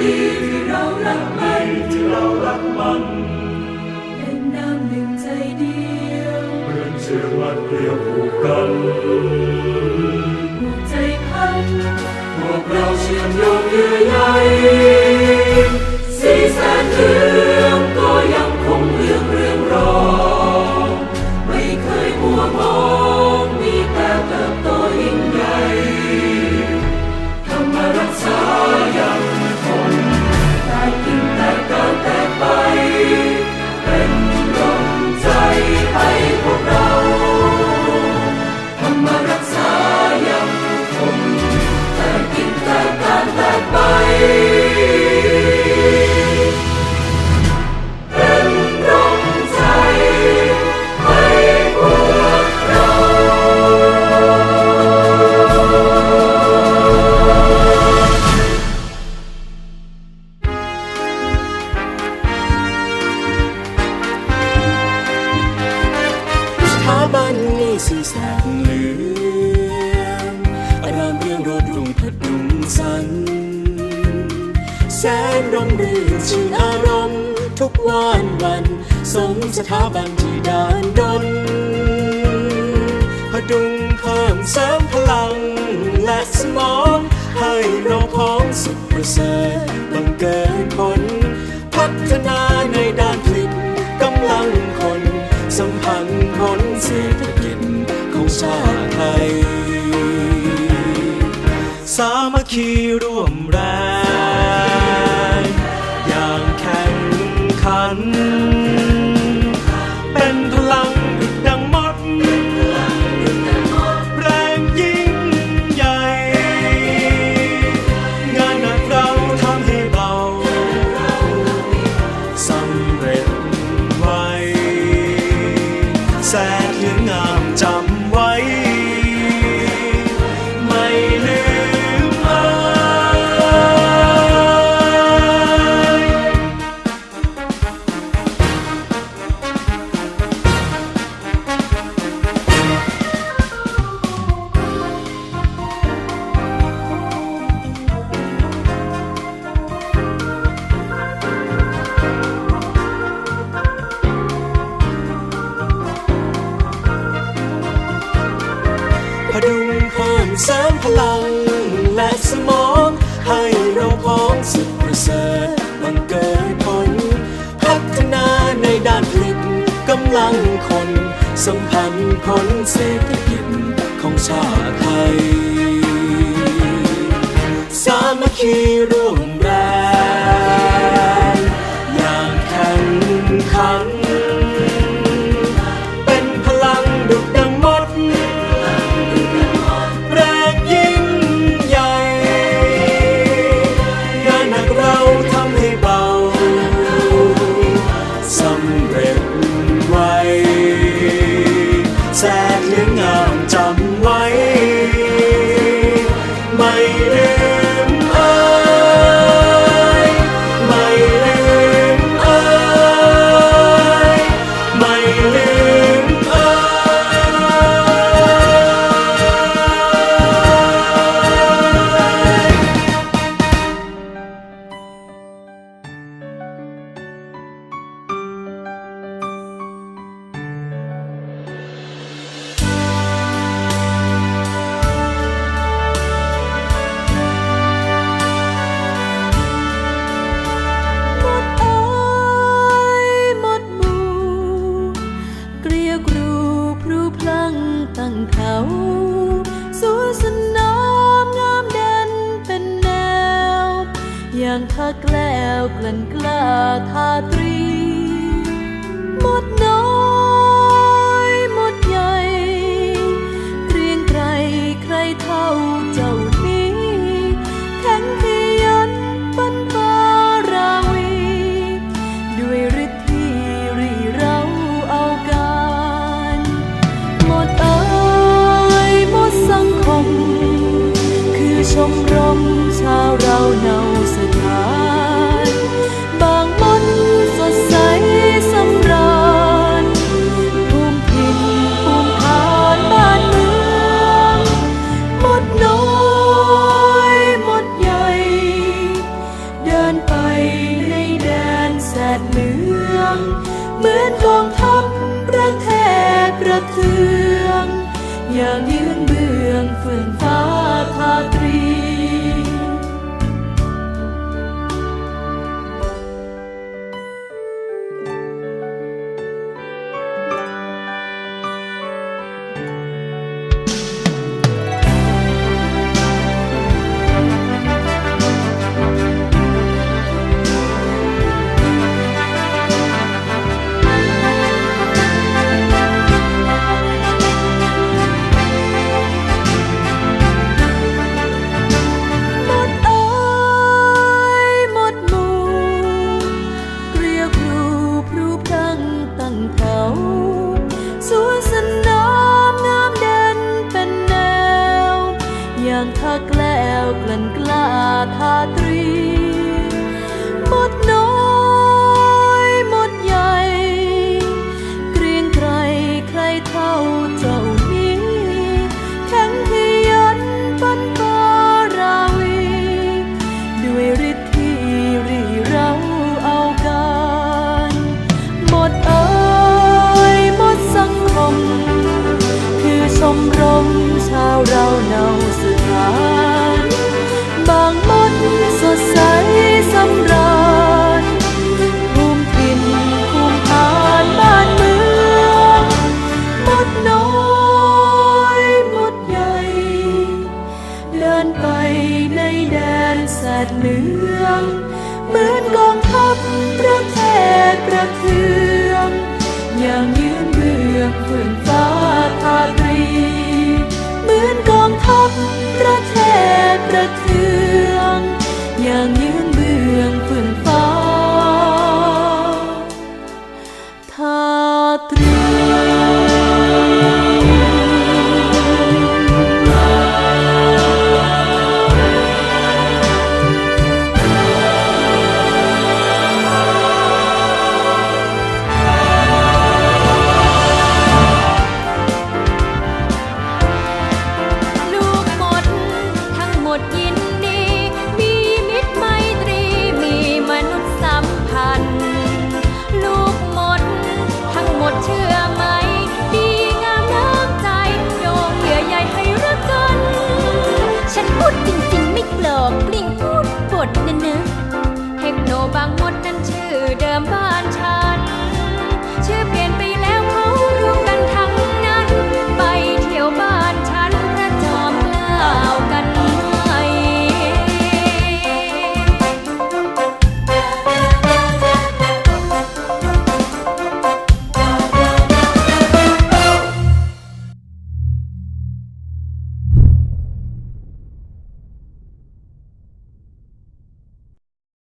ดีที่เรารักมันที่เรารักมัน เป็นน้ำหนึ่งใจเดียวเหมือนเชือกมัดเกลียวผูกกัน ร่มรื่นชื่นอารมณ์ทุกวันวัน สมสถาบันที่ดานดนพดุงเพิ่มเสริมพลังและสมอง ให้เราพ้องสุขประเสริฐบังเกิดผล พัฒนาในด้านผลิตกำลังคน สัมพันธ์ผลเศรษฐกิจของชาติไทย สามัคคีร่วมแรงอย่าง ดุงเพิ่มเสริมพลัง และสมอง ให้เราพ้องสุขประเสริฐบังเกิดผล พัฒนาในด้านผลิตกำลังคนสัมพันธ์ผลเศรษฐกิจของชาติไทย สามัคคีร่วมางเขาสูสนามงามเด่นเป็นแนว อย่างทักแล้วกลั่นกล้าทาตรี หมดน้อ ร่มชาวเราเนาสถาน บางมนสดใสสำราญภูมิพินภูมิฐานบ้านเมืองหมดน้อยหมดใหญ่ เดินไปในแดนแสดเหลือง เหมือนกองทัพประเทศประเทือง อย่างยืนเบื้องเฟื่องฟ้าทาตรี ลั่นกล้าท้าท patria. อเดิมบ้าน